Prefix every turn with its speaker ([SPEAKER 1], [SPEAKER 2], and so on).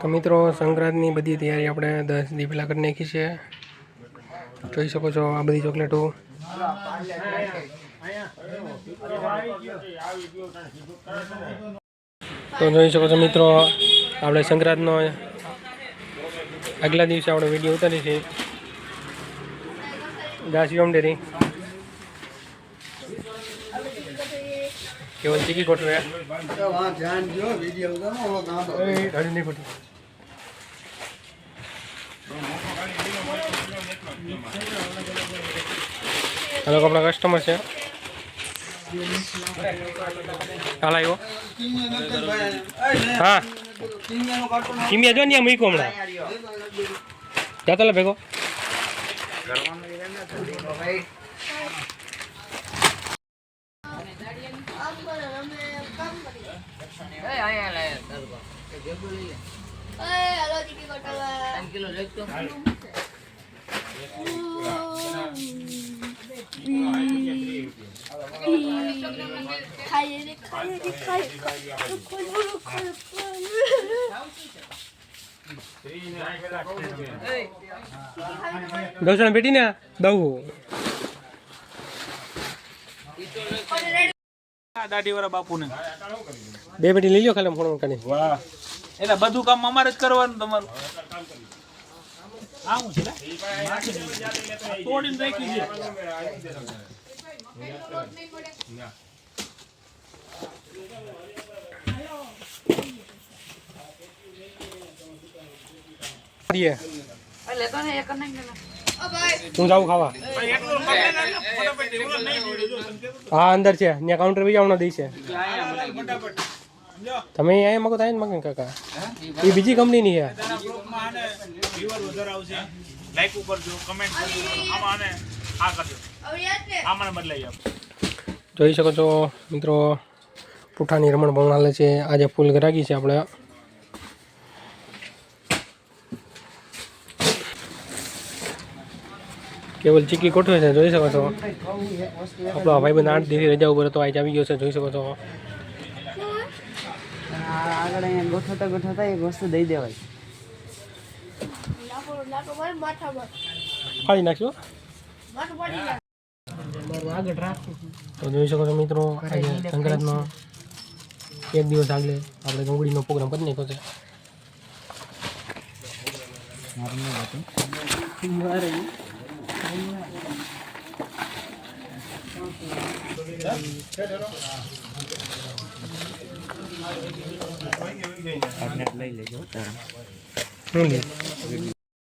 [SPEAKER 1] તો મિત્રો, સંક્રાંતની બધી તૈયારી આપણે દસ દી પહેલાં કરી નાખી છે. જોઈ શકો છો આ બધી ચોકલેટો. તો જોઈ શકો છો મિત્રો, આપણે સંક્રાંતનો આગલા દિવસે આપણે વીડિયો ઉતારી છે દાસી હોમ ડેરી કેવલ ચીકી ગોઠવે. ગાડી નહીં ખોટી હેલો આપણા કસ્ટમર છે. હાલ આવ્યો હા. કિમિયા જો ને મૂકો હમણાં. જાતો લે ભેગો. દર્શન બેટી ને દઉં
[SPEAKER 2] દાઢી વાળા બાપુને.
[SPEAKER 1] બે પેટી લઈ લો ખાલી ફોન કરી
[SPEAKER 2] વાહ. એટલે બધું કામ અમારે જ કરવાનું તમારું. આવું છે લે? તોડીને રાખી છે
[SPEAKER 1] હું જાઉં ખાવા. હા, અંદર છે. ત્યાં કાઉન્ટર બીજા હમણાં દઈ છે. તમે અહીંયા મગો થાય ને મગન કાકા. એ બીજી કંપનીની છે. જોઈ શકો છો મિત્રો, પુઠાની રમણ ભવનાલય છે. આજે ફૂલ ગરાગી છે આપણે. કેવલ ચીકી કોઠવે છે જોઈ શકો છો. આપણો ભાઈબંધ આઠ દિવસની રજા ઉપર હતો આજે આવી ગયો છે જોઈ શકો છો.
[SPEAKER 3] આગળ ગોઠવતા ગોઠવતા એક વસ્તુ દઈ દેવાય.
[SPEAKER 4] મારે
[SPEAKER 1] ફાડી
[SPEAKER 4] જાય
[SPEAKER 1] તો જોઈ શકો છો મિત્રો આજે સંક્રાંતનો એક દિવસ આગળ આપણે ડુંગળીનો પ્રોગ્રામ કરી નાખ્યો છે. શું લે.